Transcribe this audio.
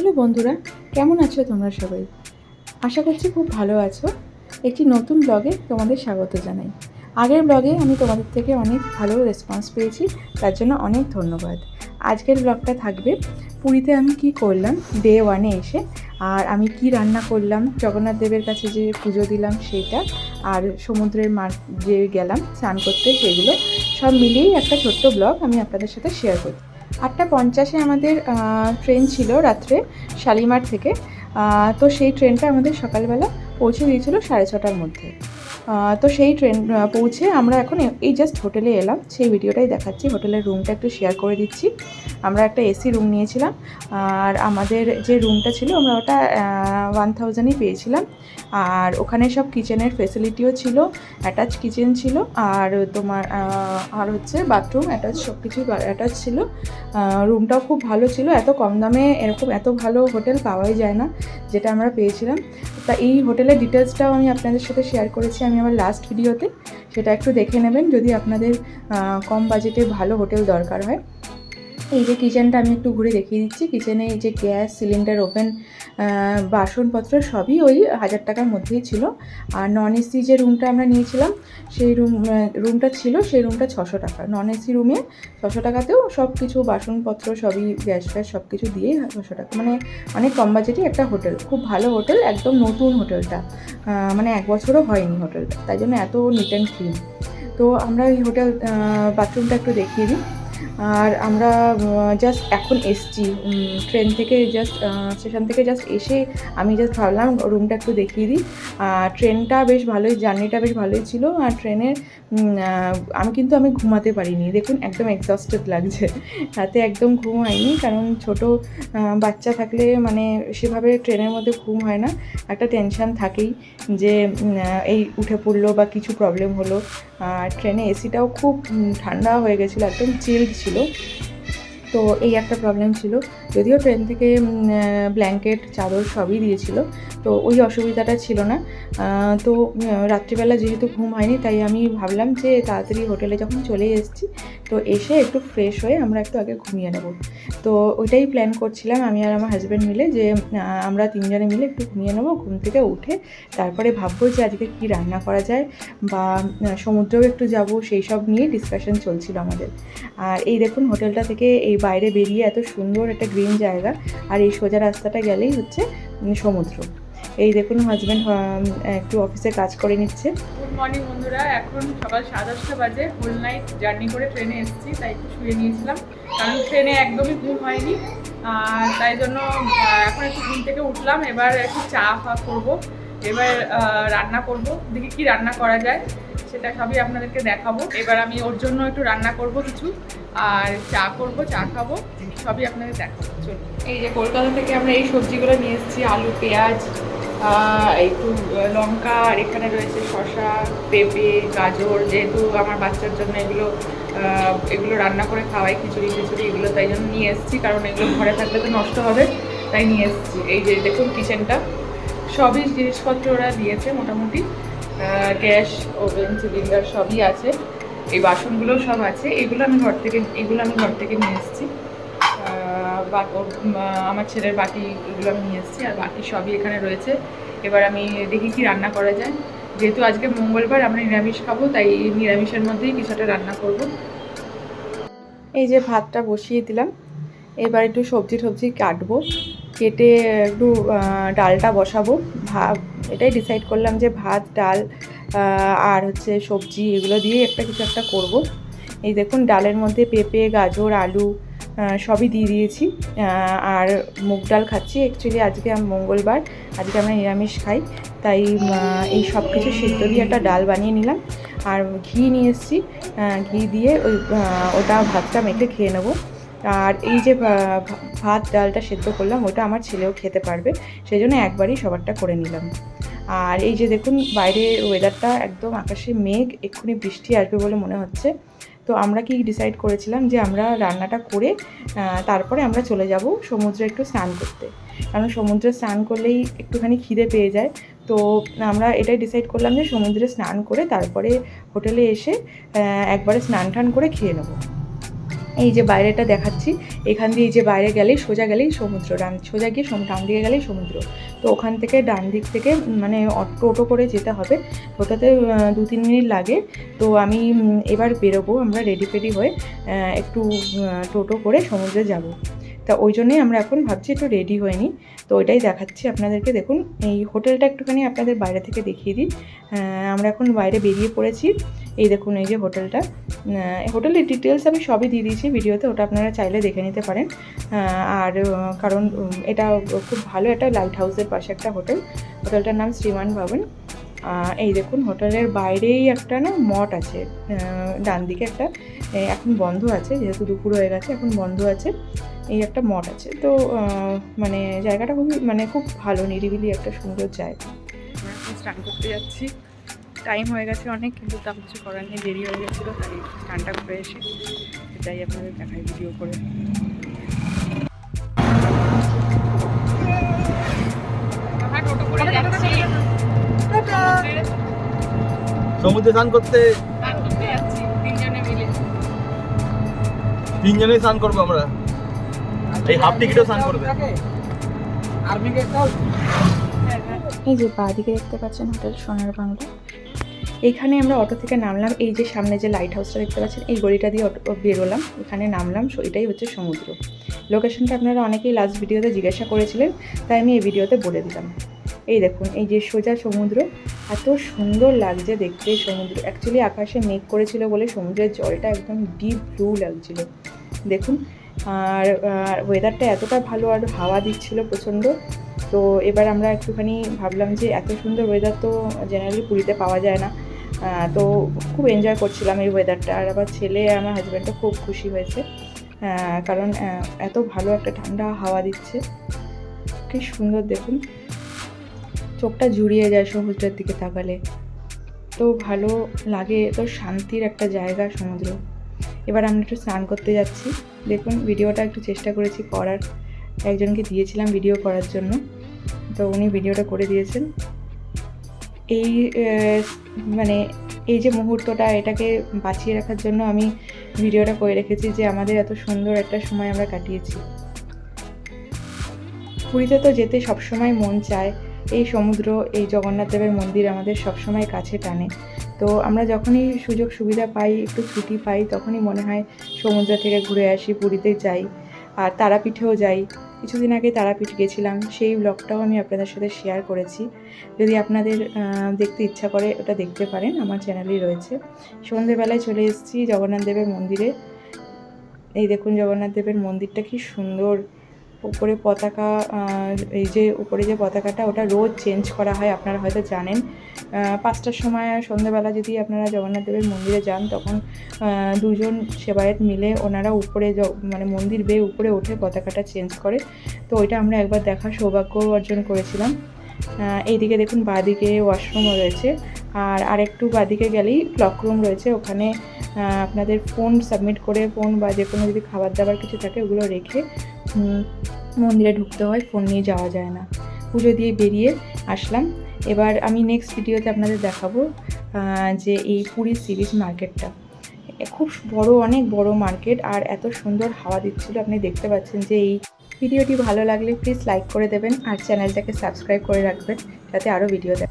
Hello বন্ধুরা, কেমন আছো তোমরা সবাই? আশা করছি খুব ভালো আছো। একটি নতুন ব্লগে তোমাদের স্বাগত জানাই। আগের ব্লগে আমি তোমাদের থেকে অনেক ভালো রেসপন্স পেয়েছি, তার জন্য অনেক ধন্যবাদ। আজকের ব্লগটা থাকবে, পুরীতে আমি কি করলাম ডে ওয়ানে এসে, আর আমি কি রান্না করলাম, জগন্নাথ দেবের কাছে যে পুজো দিলাম সেটা, আর সমুদ্রের মার যে গেলাম, স্নান করতে, সেগুলো সব মিলিয়েই একটা ছোট্ট ব্লগ আমি আপনাদের সাথে শেয়ার করি আটটা পঞ্চাশে আমাদের ট্রেন ছিল রাত্রে শালিমার থেকে। তো সেই ট্রেনটা আমাদের সকালবেলা পৌঁছে দিয়েছিল সাড়ে ছটার মধ্যে। তো সেই ট্রেন পৌঁছে আমরা এখন এই জাস্ট হোটেলে এলাম। সেই ভিডিওটাই দেখাচ্ছি। হোটেলের রুমটা একটু শেয়ার করে দিচ্ছি। আমরা একটা এসি রুম নিয়েছিলাম। আর আমাদের যে রুমটা ছিল, আমরা ওটা ওয়ান থাউজেন্ডই পেয়েছিলাম। আর ওখানে সব কিচেনের ফেসিলিটিও ছিল অ্যাটাচ কিচেন ছিল, আর তোমার আর হচ্ছে বাথরুম অ্যাটাচ সব কিছুই অ্যাটাচ ছিল। রুমটাও খুব ভালো ছিল। এত কম দামে এরকম এত ভালো হোটেল পাওয়াই যায় না, যেটা আমরা পেয়েছিলাম। তা এই হোটেলের ডিটেলসটাও আমি আপনাদের সাথে শেয়ার করেছি আমি আমার লাস্ট ভিডিওতে সেটা একটু দেখে নেবেন যদি আপনাদের কম বাজেটে ভালো হোটেল দরকার হয়। এই যে কিচেনটা আমি একটু ঘুরে দেখিয়ে দিচ্ছি। কিচেনে এই যে গ্যাস সিলিন্ডার ওভেন বাসনপত্র সবই ওই হাজার টাকার মধ্যেই ছিল। আর নন এসি যে রুমটা আমরা নিয়েছিলাম, সেই রুম রুমটা ছিল সেই রুমটা ছশো টাকা। নন এসি রুমে ছশো টাকাতেও সব কিছু বাসনপত্র সবই গ্যাস ফ্যাস সব কিছু দিয়েই ছশো টাকা। মানে অনেক কম বাজেটই একটা হোটেল। খুব ভালো হোটেল, একদম নতুন হোটেলটা। মানে এক বছরও হয়নি হোটেলটা। তাই জন্য এত নিট অ্যান্ড ক্লিন তো আমরা এই হোটেল বাথরুমটা একটু দেখিয়ে দিই। আর আমরা জাস্ট এখন এসছি ট্রেন থেকে জাস্ট স্টেশন থেকে জাস্ট এসে আমি জাস্ট ভাবলাম রুমটা একটু দেখিয়ে দিই। আর ট্রেনটা বেশ ভালোই জার্নিটা বেশ ভালোই ছিল। আর ট্রেনের আমি কিন্তু আমি ঘুমাতে পারিনি। দেখুন, একদম এক্সস্টেড লাগছে। রাতে একদম ঘুম হয়নি, কারণ ছোট বাচ্চা থাকলে মানে সেভাবে ট্রেনের মধ্যে ঘুম হয় না। একটা টেনশন থাকেই যে এই উঠে পড়ল বা কিছু প্রবলেম হলো। আর ট্রেনে এসিটাও খুব ঠান্ডা হয়ে গেছিল একদম চিল্ড ছিল। তো এই একটা প্রবলেম ছিল। যদিও ট্রেন থেকে ব্ল্যাঙ্কেট চাদর সবই দিয়েছিল। তো ওই অসুবিধাটা ছিল না। তো রাত্রিবেলা যেহেতু ঘুম হয়নি, তাই আমি ভাবলাম যে তাড়াতাড়ি হোটেলে যখন চলে এসেছি, তো এসে একটু ফ্রেশ হয়ে আমরা একটু আগে ঘুমিয়ে নেব। তো ওইটাই প্ল্যান করছিলাম আমি আর আমার হাজব্যান্ড মিলে যে আমরা তিনজনে মিলে একটু ঘুমিয়ে নেব, ঘুম থেকে উঠে তারপরে ভাববো যে আজকে কী রান্না করা যায় বা সমুদ্রেও একটু যাব, সেই সব নিয়ে ডিসকাশন চলছিল আমাদের। আর এই দেখুন হোটেলটা থেকে এই বাইরে বেরিয়ে এত সুন্দর একটা গ্রিন জায়গা আর এই সোজা রাস্তাটা গেলেই হচ্ছে সমুদ্র। এই দেখুন হাজব্যান্ড একটু অফিসে কাজ করে নিচ্ছে। গুড মর্নিং বন্ধুরা, এখন সকাল সাড়ে দশটা বাজে হোল নাইট জার্নি করে ট্রেনে এসেছি, তাই একটু শুয়ে নিয়েছিলাম। কারণ ট্রেনে একদমই ঘুম হয়নি আর তাই জন্য এখন একটু ঘুম থেকে উঠলাম, এবার একটু চা ফা করব, এবার রান্না করব। দেখি কি রান্না করা যায়। সেটা সবই আপনাদেরকে দেখাবো। এবার আমি ওর জন্য একটু রান্না করব কিছু, আর চা করব, চা খাব, সবই আপনাদের দেখাবো। চলুন। এই যে কলকাতা থেকে আমরা এই সবজিগুলো নিয়ে এসেছি, আলু, পেঁয়াজ একটু লঙ্কা, আর এখানে রয়েছে শসা, পেঁপে, গাজর, যেহেতু আমার বাচ্চার জন্য এগুলো এগুলো রান্না করে খাওয়াই, খিচুড়ি খিচুড়ি, এগুলো তাই জন্য নিয়ে এসেছি, কারণ এগুলো ঘরে থাকলে তো নষ্ট হবে, তাই নিয়ে এসেছি। এই যে দেখুন কিচেনটা সবই জিনিসপত্র ওরা দিয়েছে মোটামুটি। গ্যাস ওভেন, সিলিন্ডার সবই আছে। এই বাসনগুলো সব আছে। এগুলো আমি ঘর থেকে, এগুলো আমি ঘর থেকে নিয়ে এসেছি। আমার ছেলের বাটি এগুলো আমি নিয়ে এসেছি, আর বাকি সবই এখানে রয়েছে। এবার আমি দেখি কি রান্না করা যায়। যেহেতু আজকে মঙ্গলবার, আমরা নিরামিষ খাব, তাই নিরামিষের মধ্যেই কিছু একটা রান্না করব। এই যে ভাতটা বসিয়ে দিলাম। এবার একটু সবজি টবজি কাটবো। কেটে একটু ডালটা বসাবো। ভাত, এটাই ডিসাইড করলাম যে ভাত, ডাল আর হচ্ছে সবজি এগুলো দিয়ে একটা কিছু একটা করব। এই দেখুন, ডালের মধ্যে পেঁপে, গাজর, আলু সবই দিয়ে দিয়েছি। আর মুগ ডাল খাচ্ছি। অ্যাকচুয়ালি আজকে মঙ্গলবার, আজকে আমরা নিরামিষ খাই। তাই এই সব কিছু সিদ্ধ দিয়ে একটা ডাল বানিয়ে নিলাম। আর ঘি নিয়ে এসেছি। ঘি দিয়ে ওই ওটা ভাতটা মেখে খেয়ে নেব। আর এই যে ভাত, ডালটা সেদ্ধ করলাম, ওটা আমার ছেলেও খেতে পারবে। সেই জন্য একবারই সবারটা করে নিলাম। আর এই যে দেখুন, বাইরে ওয়েদারটা একদম আকাশে মেঘ, এক্ষুনি বৃষ্টি আসবে বলে মনে হচ্ছে। তো আমরা কি ডিসাইড করেছিলাম যে আমরা রান্নাটা করে তারপরে আমরা চলে যাব সমুদ্রে একটু স্নান করতে। কারণ সমুদ্রে স্নান করলেই একটুখানি খিদে পেয়ে যায়। তো আমরা এটাই ডিসাইড করলাম যে সমুদ্রে স্নান করে তারপরে হোটেলে এসে একবারে স্নান টান করে খেয়ে নেব। এই যে বাইরেটা দেখাচ্ছি, এখান দিয়ে এই যে বাইরে গেলেই সোজা গেলেই সমুদ্র, ডান, সোজা গিয়ে ডান দিকে গেলেই সমুদ্র। তো ওখান থেকে ডান দিক থেকে মানে টোটো করে যেতে হবে। ওটাতে দু, তিন মিনিট লাগে। তো আমি এবার বেরোবো, আমরা রেডি ফেডি হয়ে একটু টোটো করে সমুদ্রে যাব। তা ওই জন্যই আমরা এখন ভাবছি একটু রেডি হয়ে নিই। তো ওইটাই দেখাচ্ছি আপনাদেরকে। দেখুন, এই হোটেলটা একটুখানি আপনাদের বাইরে থেকে দেখিয়ে দিই। আমরা এখন বাইরে বেরিয়ে পড়েছি। এই দেখুন, এই যে হোটেলটা। হোটেলের ডিটেলস আমি সবই দিয়ে দিয়েছি ভিডিওতে, ওটা আপনারা চাইলে দেখে নিতে পারেন। আর কারণ এটা খুব ভালো একটা লাইট হাউসের পাশে একটা হোটেল। হোটেলটার নাম শ্রীমান ভবন। এই দেখুন, হোটেলের বাইরেই একটা না মঠ আছে। ডান দিকে একটা এখন বন্ধ আছে, যেহেতু দুপুর হয়ে গেছে, এখন বন্ধ আছে। এই একটা মঠ আছে। তো মানে জায়গাটা খুবই মানে খুব ভালো, নিরিবিলি একটা সুন্দর জায়গা। স্নান করতে যাচ্ছি। টাইম হয়ে গেছে অনেক, কিন্তু তা কিছু করার নেই, দেরি হয়ে গেছিল, তাই স্নানটা করে এসে এটাই আপনাদের দেখাই ভিডিও করে। সমুদ্রে স্নান করতে? তিনজনে স্নান করব আমরা। এই হাফ টিকিটও স্নান করবে। এই যে বাঁ দিকে দেখতে পাচ্ছেন হোটেল সোনার বাংলা। এখানে আমরা অটো থেকে নামলাম এই যে সামনে যে লাইট হাউসটা দেখতে পাচ্ছেন এই গলিটা দিয়ে অটো বেরোলাম। এখানে নামলাম সো এটাই হচ্ছে সমুদ্র। লোকেশনটা আপনারা অনেকেই লাস্ট ভিডিওতে জিজ্ঞাসা করেছিলেন তাই আমি এই ভিডিওতে বলে দিলাম। এই দেখুন, এই যে সোজা সমুদ্র, এত সুন্দর লাগছে দেখতে সমুদ্র। অ্যাকচুয়ালি আকাশে মেঘ করেছিল বলে সমুদ্রের জলটা একদম ডিপ ব্লু লাগছিল। দেখুন, আর ওয়েদারটা এতটা ভালো আর হাওয়া দিচ্ছিল প্রচণ্ড। তো এবার আমরা একটুখানি ভাবলাম যে এত সুন্দর ওয়েদার তো জেনারেলি পুরীতে পাওয়া যায় না। তো খুব এনজয় করছিলাম এই ওয়েদারটা আর আবার ছেলে আর আমার হাজব্যান্ডটা খুব খুশি হয়েছে। কারণ এত ভালো একটা ঠান্ডা হাওয়া দিচ্ছে। কি সুন্দর দেখুন। চোখটা জুড়িয়ে যায় সমুদ্রের দিকে তাকালে। তো ভালো লাগে, তো শান্তির একটা জায়গা সমুদ্র। এবার আমরা একটু স্নান করতে যাচ্ছি। দেখুন, ভিডিওটা একটু চেষ্টা করেছি করার। একজনকে দিয়েছিলাম ভিডিও করার জন্য। তো উনি ভিডিওটা করে দিয়েছেন। এই মানে এই যে মুহূর্তটা, এটাকে বাঁচিয়ে রাখার জন্য আমি ভিডিওটা করে রেখেছি যে আমাদের এত সুন্দর একটা সময় আমরা কাটিয়েছি। পুরীতে তো যেতে সবসময় মন চায়। এই সমুদ্র, এই জগন্নাথ দেবের মন্দির আমাদের সবসময় কাছে টানে। তো আমরা যখনই সুযোগ সুবিধা পাই, একটু ছুটি পাই, তখনই মনে হয় সমুদ্র থেকে ঘুরে আসি, পুরীতে যাই, আর তারাপীঠেও যাই। কিছুদিন আগে তারাপীঠ গেছিলাম, সেই ব্লগটাও আমি আপনাদের সাথে শেয়ার করেছি। যদি আপনাদের দেখতে ইচ্ছা করে ওটা দেখতে পারেন, আমার চ্যানেলেই রয়েছে। সন্ধেবেলায় চলে এসেছি জগন্নাথ দেবের মন্দিরে। এই দেখুন জগন্নাথ দেবের মন্দিরটা কি সুন্দর। উপরে পতাকা এই যে উপরে যে পতাকাটা, ওটা রোজ চেঞ্জ করা হয়, আপনারা হয়তো জানেন। পাঁচটার সময় সন্ধ্যেবেলা যদি আপনারা জগন্নাথ দেবের মন্দিরে যান, তখন দুজন সেবায়েত মিলে ওনারা উপরে মানে মন্দির বেয়ে উপরে উঠে পতাকাটা চেঞ্জ করে। তো ওইটা আমরা একবার দেখার সৌভাগ্য অর্জন করেছিলাম। এইদিকে দেখুন, বাঁদিকে ওয়াশরুমও রয়েছে। আর আরেকটু বাঁদিকে গেলেই ক্লক রুম রয়েছে। ওখানে আপনাদের ফোন সাবমিট করে ফোন বা যে কোনো যদি খাবার দাবার কিছু থাকে, ওগুলো রেখে মন্দিরে ঢুকতে হয়, ফোন নিয়ে যাওয়া যায় না। পুজো দিয়ে বেরিয়ে আসলাম। এবার আমি নেক্সট ভিডিওতে আপনাদের দেখাবো যে এই পুরী সিরিজ মার্কেটটা। খুব বড়, অনেক বড় মার্কেট, আর এত সুন্দর হাওয়া দিচ্ছিল। আপনি দেখতে পাচ্ছেন যে এই ভিডিওটি ভালো লাগলে প্লিজ লাইক করে দেবেন, আর চ্যানেলটাকে সাবস্ক্রাইব করে রাখবেন, যাতে আরও ভিডিও দেয়